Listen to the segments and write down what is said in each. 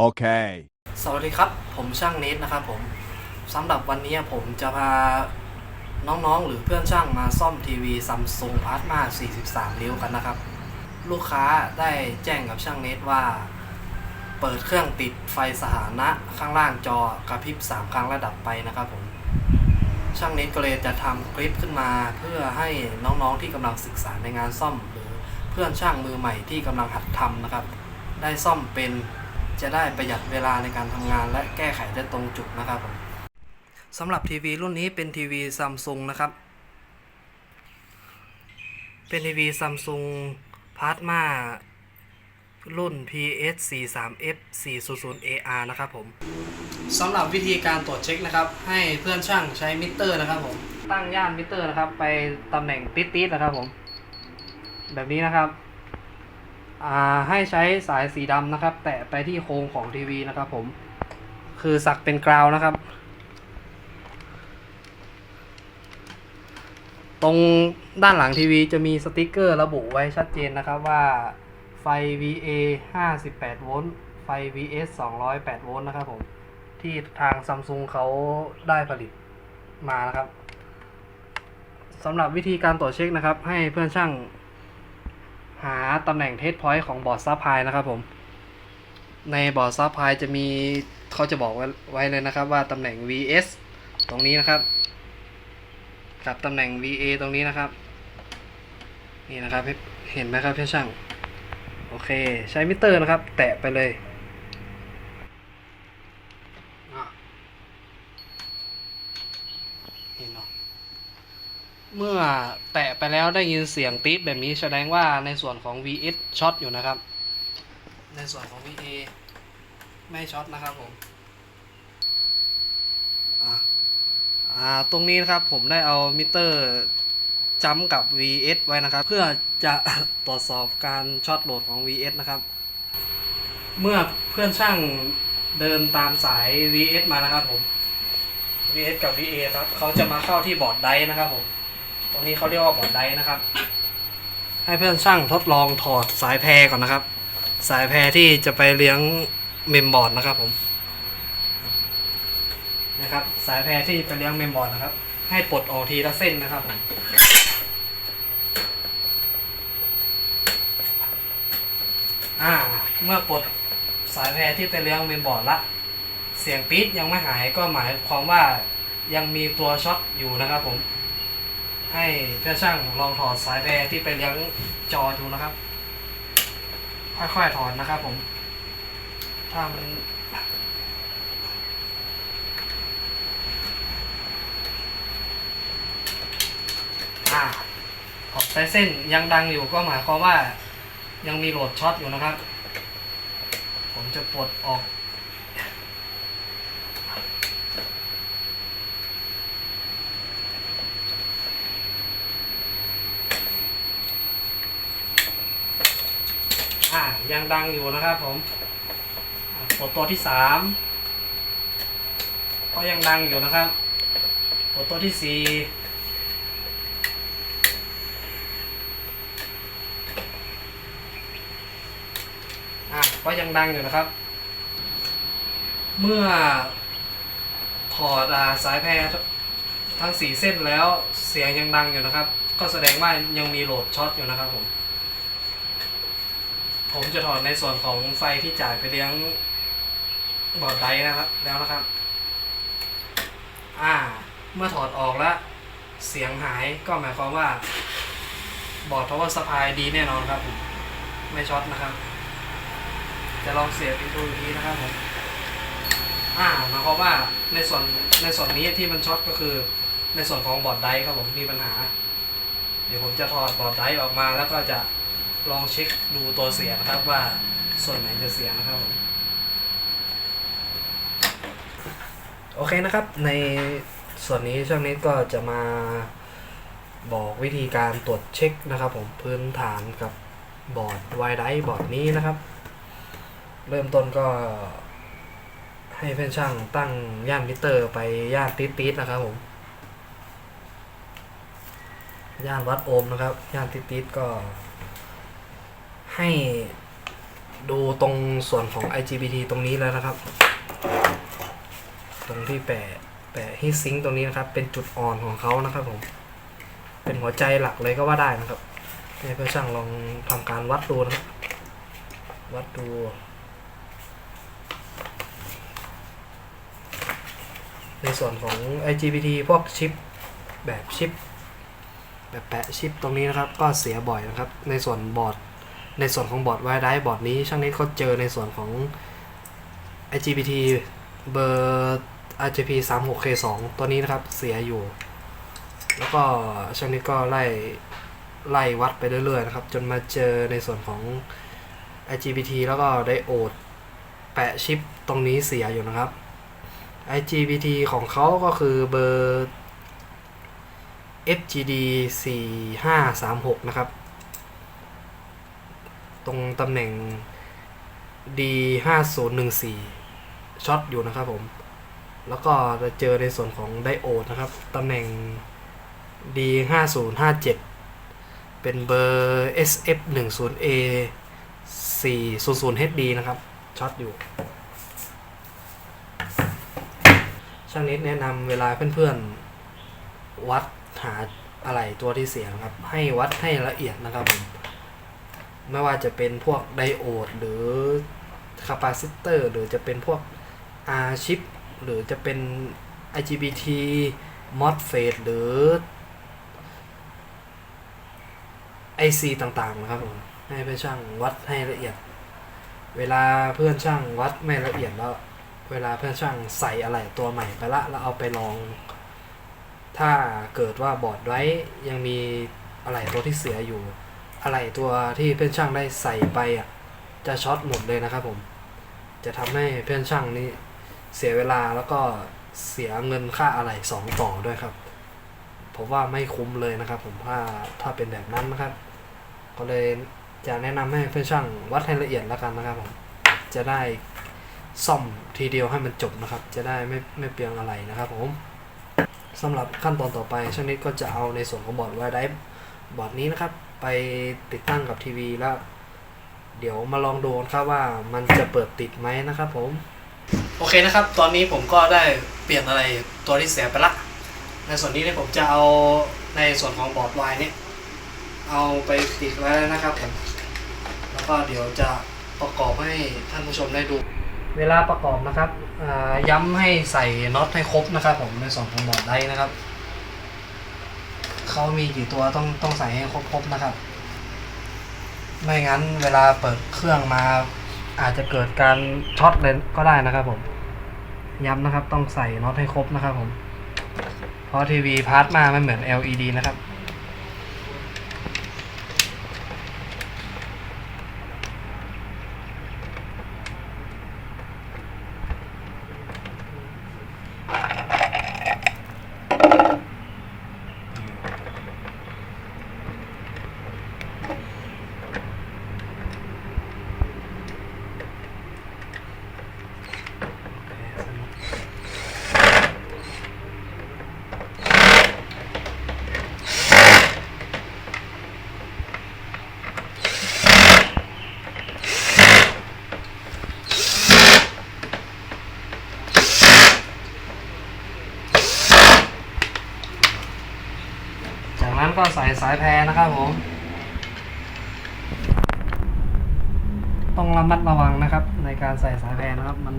Okay. สวัสดีครับ ผมช่างเนทนะครับผมสำหรับวันนี้ผมจะพาน้องๆ หรือเพื่อนช่างมาซ่อมทีวีซัมซุงพาร์ทมา43 นิ้วกันนะครับ ลูกค้าได้แจ้งกับช่างเนทว่า เปิดเครื่องติดไฟสถานะข้างล่างจอกระพริบ 3 ครั้งระดับไปนะครับผม ช่างเนทก็เลยจะทำคลิปขึ้นมาเพื่อให้น้องๆ ที่กำลังศึกษาในงานซ่อม หรือเพื่อนช่างมือใหม่ที่กำลังหัดทำนะครับ ได้ซ่อมเป็น จะได้ประหยัดเวลาในการทำงาน และแก้ไขได้ตรงจุดนะครับผมสำหรับทีวีรุ่นนี้เป็นทีวีซัมซุงนะครับ เป็นทีวีซัมซุงพาร์ทมารุ่น PS 4 3 F 4 0 0 AR นะครับผมสำหรับวิธีการตรวจเช็คนะครับ ให้เพื่อนช่างใช้มิเตอร์นะครับผม ตั้งย่านมิเตอร์นะครับ ไปตำแหน่งติดๆนะครับผม แบบนี้นะครับ ให้ใช้สายสีดำนะครับ แตะไปที่โครงของทีวีนะครับผมคือสักเป็นกราวนะครับ ตรงด้านหลังทีวีจะมีสติกเกอร์ระบุไว้ชัดเจนนะครับว่าไฟ VA 58 โวลต์ไฟ VS 208 โวลต์นะครับผม ที่ทางซัมซุงเขาได้ผลิตมานะครับสำหรับวิธีการตรวจเช็คนะครับ ให้เพื่อนช่าง หาตำแหน่งเทสพอยต์ของบอร์ดซับไพนะครับผม ในบอร์ดซับไพจะมีเขาจะบอกไว้เลยนะครับว่าตำแหน่ง VS ตรงนี้นะครับ กับตำแหน่ง VA ตรงนี้นะครับ นี่นะครับเห็นไหมครับเพื่อช่าง โอเค ใช้มิเตอร์นะครับ แตะไปเลยอะเห็นเนาะ เมื่อแตะไปแล้วได้ยินเสียงตีดแบบนี้แสดงว่าในส่วนของ VS ช็อตอยู่นะครับ ในส่วนของ VA ไม่ช็อตนะครับผมอ่าตรงนี้นะครับผมได้เอามิเตอร์จัมกับ VS ไว้นะครับ เพื่อจะตรวจสอบการช็อตโหลดของ VS นะครับ เมื่อเพื่อนช่างเดินตามสาย VS มานะครับผม VS กับ VA ครับเขาจะมาเข้าที่บอร์ดไดร์นะครับผม ตรงนี้เขาเรียกว่าบอร์ดไดนะครับ ให้เพื่อนช่างทดลองถอดสายแพรก่อนนะครับ สายแพรที่จะไปเลี้ยงเมมบอร์ดนะครับผม นะครับ สายแพรที่ไปเลี้ยงเมมบอร์ดนะครับ ให้ปลดออกทีละเส้นนะครับผมอ่า เมื่อปลดสายแพรที่ไปเลี้ยงเมมบอร์ดละ เสียงปี๊ดยังไม่หายก็หมายความว่ายังมีตัวช็อตอยู่นะครับผม ให้เพื่อนช่างลองถอดสายแพรที่ไปเลี้ยงจอดูนะครับ ค่อยๆถอนนะครับ ผม ถ้ามันอ่าถอดสายเส้นยังดังอยู่ก็หมายความว่ายังมีโหลดช็อตอยู่นะครับ ผมจะปลดออก ยังดังอยู่นะครับผมกดตัวที่สามก็ยังดังอยู่นะครับกดตัวที่สี่อ่าก็ยังดังอยู่นะครับ เมื่อถอดอาสายแพรทั้งสี่เส้นแล้วเสียงยังดังอยู่นะครับ ก็แสดงว่ายังมีโหลดช็อตอยู่นะครับผม ผมจะถอดในส่วนของไฟที่จ่ายไปเลี้ยงบอร์ดไดนะครับ แล้วนะครับ อ่า เมื่อถอดออกแล้ว เสียงหายก็หมายความว่า บอร์ด power supply ดีแน่นอนครับผมไม่ช็อตนะครับ จะลองเสียบดูอีกทีนะครับผมอ่าหมายความว่าในส่วนในส่วนนี้ที่มันช็อตก็คือในส่วนของบอร์ดไดครับผมมีปัญหา เดี๋ยวผมจะถอดบอร์ดไดออกมาแล้วก็จะ ลองเช็คดูตัวเสียงนะครับว่าส่วนไหนจะเสียนะครับผมโอเคนะครับ ในส่วนนี้ช่วงนี้ก็จะมาบอกวิธีการตรวจเช็คนะครับ ผมพื้นฐานกับบอร์ดไวไดบอร์ดนี้นะครับ เริ่มต้นก็ให้เพื่อนช่างตั้งย่านมิเตอร์ไปย่านติดๆนะครับผมย่านวัดโอห์มนะครับ ย่านติดๆก็ ให้ดูตรงส่วนของ IGBT ตรงนี้แล้วนะครับ ตรงที่แปะแปะฮีซิงตรงนี้นะครับ เป็นจุดอ่อนของเขานะครับผม เป็นหัวใจหลักเลยก็ว่าได้นะครับให้เพื่อนช่างลองทำการวัดดูนะครับ วัดดูในส่วนของ IGBT พวกชิปแบบชิป แบบแปะชิปตรงนี้นะครับ ก็เสียบ่อยนะครับ ในส่วนบอร์ด ในส่วนของบอร์ดไวไดบอร์ดนี้ช่างนี้เขาเจอในส่วนของ IGBT เบอร์ RGP 3 6 K 2ตัวนี้นะครับเสียอยู่ แล้วก็ช่างนี้ก็ไล่ไล่วัดไปเรื่อยๆนะครับ จนมาเจอในส่วนของ IGBT แล้วก็ไดโอดแปะชิปตรงนี้เสียอยู่นะครับ IGBT ของเขาก็คือเบอร์ FGD 4536 นะครับ ตรงตำแหน่ง D5014 ช็อตอยู่นะครับผม แล้วก็จะเจอในส่วนของไดโอดนะครับ ตำแหน่ง D5057 เป็นเบอร์ SF10A 400HD นะครับ ช็อตอยู่ช่างนิดแนะนำเวลาเพื่อนๆ วัดหาอะไรตัวที่เสียนะครับ ให้วัดให้ละเอียดนะครับผม ไม่ว่าจะเป็นพวกไดโอด หรือคาปาซิเตอร์ หรือจะเป็นพวก R ชิปหรือจะเป็น IGBT MOSFET หรือ IC ต่างๆนะครับผมให้เพื่อนช่างวัดให้ละเอียด เวลาเพื่อนช่างวัดไม่ละเอียดแล้ว เวลาเพื่อนช่างใส่อะไรตัวใหม่ไปละแล้วเอาไปลอง ถ้าเกิดว่าบอร์ดไว้ยังมีอะไรตัวที่เสียอยู่ อะไรตัวที่เพื่อนช่างได้ใส่ไปอะจะช็อตหมดเลยนะครับผม จะทำให้เพื่อนช่างนี้เสียเวลาแล้วก็เสียเงินค่าอะไรสองต่อด้วยครับผมว่าไม่คุ้มเลยนะครับ ผมถ้าถ้าเป็นแบบนั้นนะครับ ก็เลยจะแนะนำให้เพื่อนช่างวัดให้ละเอียดแล้วกันนะครับผมจะได้ซ่อมทีเดียวให้มันจบนะครับ จะได้ไม่ไม่เปลืองอะไรนะครับ ผมสำหรับขั้นตอนต่อไปช่างนิดก็จะเอาในส่วนของบอร์ดไวไดบอร์ดนี้นะครับ ไปติดตั้งกับทีวีแล้ว เดี๋ยวมาลองดูกันครับว่ามันจะเปิดติดไหมนะครับผม โอเคนะครับ ตอนนี้ผมก็ได้เปลี่ยนอะไรตัวที่เสียไปละ ในส่วนนี้เนี่ยผมจะเอาในส่วนของบอร์ดไวน์เนี่ยเอาไปติดไว้แล้วนะครับผมแล้วก็เดี๋ยวจะประกอบให้ท่านผู้ชมได้ดู เวลาประกอบนะครับอ่าย้ำให้ใส่น็อตให้ครบนะครับ ผมในส่วนของบอร์ดไดนะครับ เขามีกี่ตัวต้องต้องใส่ให้ครบๆนะครับ ไม่งั้นเวลาเปิดเครื่องมา อาจจะเกิดการช็อตเลยก็ได้นะครับผม ย้ำนะครับต้องใส่น็อตให้ครบนะครับผม เพราะทีวีพาร์ทมาไม่เหมือน LED นะครับ จาก นั้นก็ใส่สายแพรนะครับผม ต้องระมัดระวังนะครับ ในการใส่สายแพรนะครับ มัน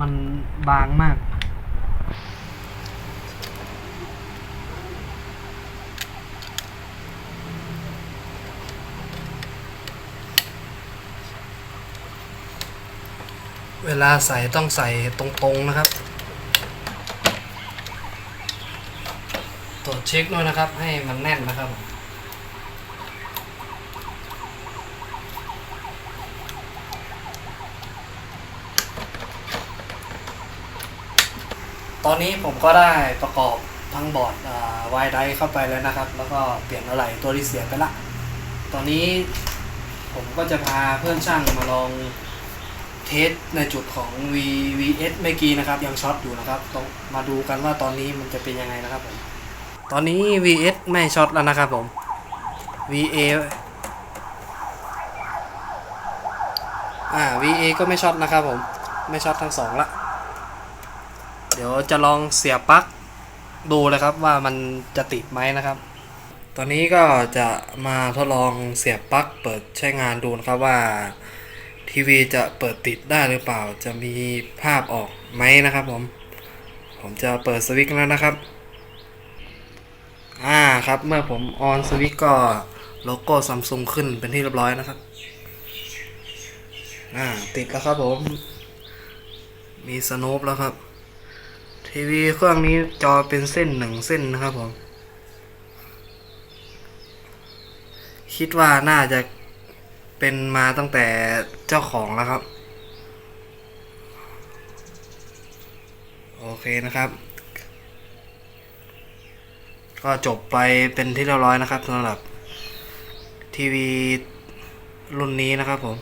มันบางมากเวลาใส่ต้องใส่ตรงๆนะครับ รวจเช็คด้วยนะครับ ให้มันแน่นนะครับผมตอนนี้ผมก็ได้ประกอบทั้งบอร์ดไวไดเข้าไปแล้วนะครับ แล้วก็เปลี่ยนอะไหล่ตัวที่เสียไปละ ตอนนี้ผมก็จะพาเพื่อนช่างมาลองเทสในจุดของ VVS เมื่อกี้นะครับ ยังช็อตอยู่นะครับต้องมาดูกันว่าตอนนี้มันจะเป็นยังไงนะครับผม ตอนนี้ VS ไม่ช็อตแล้วนะครับผม VA อ่า VA ก็ไม่ช็อตนะครับผม ไม่ช็อตทั้งสองละ เดี๋ยวจะลองเสียบปลั๊กดูเลยครับว่ามันจะติดไหมนะครับ ตอนนี้ก็จะมาทดลองเสียบปลั๊กเปิดใช้งานดูนะครับว่าทีวีจะเปิดติดได้หรือเปล่า จะมีภาพออกไหมนะครับผม ผมจะเปิดสวิตช์แล้วนะครับ อ่าครับเมื่อผมออนสวิตก็โลโก้ซัมซุงขึ้นเป็นที่เรียบร้อยนะครับ อ่า ติดแล้วครับผม มีสโนปแล้วครับ ทีวีเครื่องนี้จอเป็นเส้นหนึ่งเส้นนะครับผม คิดว่าน่าจะเป็นมาตั้งแต่เจ้าของแล้วครับ โอเคนะครับ ก็จบไปเป็นที่เรียบร้อยนะครับสำหรับทีวีรุ่นนี้นะครับผม